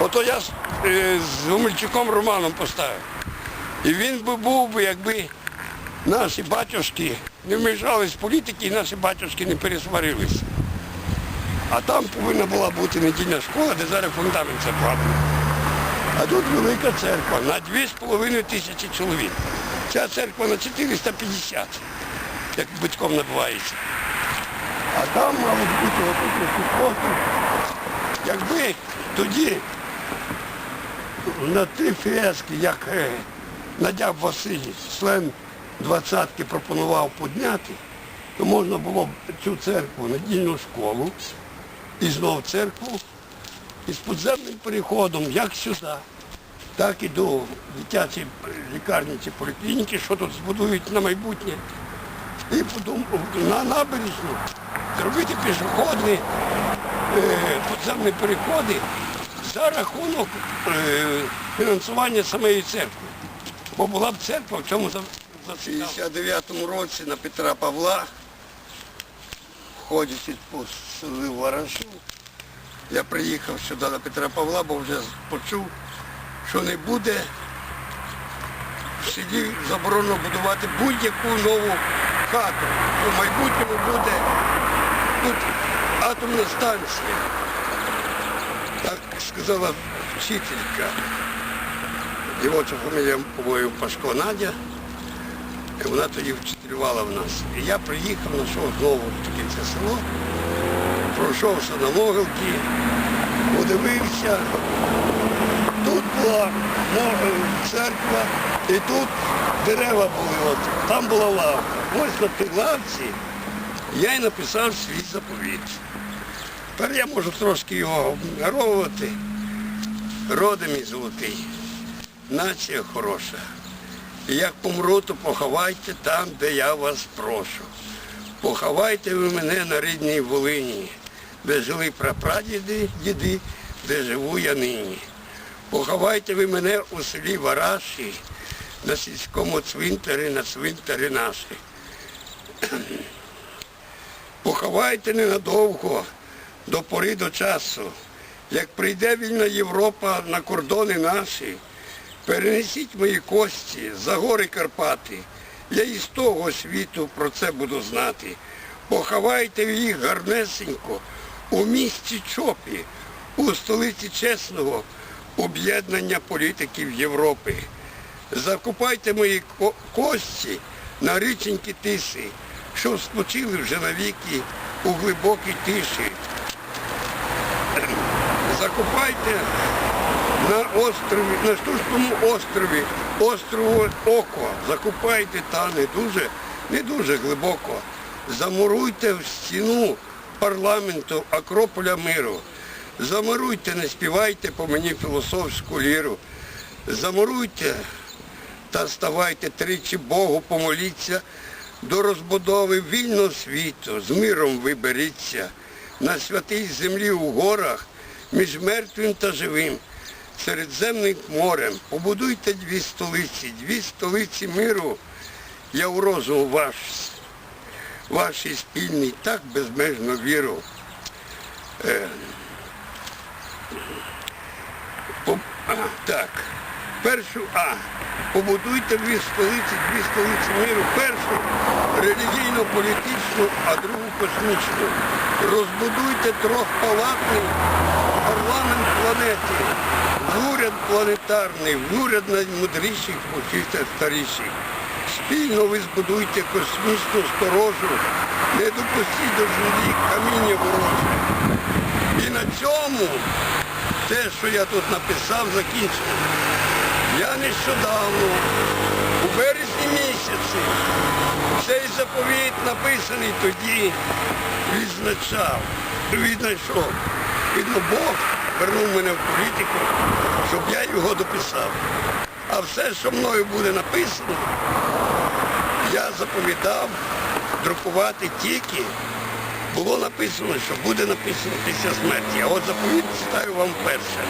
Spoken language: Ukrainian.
Ото я з, е, з Гумельчуком Романом поставив. І він би був би, якби наші батюшки не вмішались в політики і наші батюшки не пересварилися. А там повинна була бути недільна школа, де зараз фундамент закладений. А тут велика церква на 2,5 тисячі чоловік. Ця церква на 450, як битком набувається. А там мало бути отут. Якби тоді на ті фрески, як е, Надяв Василь, член двадцятки пропонував підняти, то можна було б цю церкву, недільну школу, і знову церкву, і з підземним переходом, як сюди, так і до дитячої лікарні чи поліклініки, що тут збудують на майбутнє. І потім на набережну зробити пішохідні е, підземні переходи за рахунок е, фінансування самої церкви. Бо була б церква в цьому за 59-му році на Петра Павла, входячи по селі Варашу, я приїхав сюди на Петра Павла, бо вже почув, що не буде в селі заборонено будувати будь-яку нову хату. В майбутньому буде тут атомна станція. Сказала вчителька. Дівоча фамілія, по-моєму, Пашко Надя. І вона тоді вчителювала в нас. І я приїхав, знайшов знову таке це село, пройшовся на могилки, подивився. Тут була церква, і тут дерева були. От, там була лавка. Ось на тій лавці я й написав свій заповіт. Тепер я можу трошки його обміровувати. Родом і золотий. Нація хороша. Як помру, то поховайте там, де я вас прошу. Поховайте ви мене на рідній Волині, де жили прапрадіди, діди, де живу я нині. Поховайте ви мене у селі Вараші, на сільському цвинтарі, на цвинтарі наші. Поховайте ненадовго, до пори до часу. Як прийде вільна Європа на кордони наші, перенесіть мої кості за гори Карпати. Я із того світу про це буду знати. Поховайте їх гарнесенько у місті Чопі, у столиці чесного об'єднання політиків Європи. Закупайте мої кості на річенькі тиси, що спочили вже навіки у глибокій тиші. Закупайте на острові, на штучному острові, острову Око. Закупайте та не дуже, не дуже глибоко. Замуруйте в стіну парламенту Акрополя миру. Замуруйте, не співайте по мені філософську ліру. Замуруйте та ставайте тричі Богу, помоліться до розбудови вільного світу, з миром виберіться на святій землі у горах, між мертвим та живим, Середземним морем. Побудуйте дві столиці, дві столиці миру. Я у розум ваш, вашій спільній так безмежно віру. Е, по- а, так. Першу А. Побудуйте дві столиці, дві столиці миру. Першу релігійно-політичну, а другу космічну. Розбудуйте трьохпалатний парламент планети. Уряд планетарний, в уряд наймудріших, почуйте старіших. Спільно ви збудуйте космічну сторожу, не допустіть до землі каміння вороже. І на цьому те, що я тут написав, закінчено. Я нещодавно, у березні місяці, цей заповіт написаний тоді, відзначав, відзнайшов. Видно, Бог вернув мене в політику, щоб я його дописав. А все, що мною буде написано, я заповідав друкувати тільки було написано, що буде написано після смерті. А от заповідь читаю вам перше.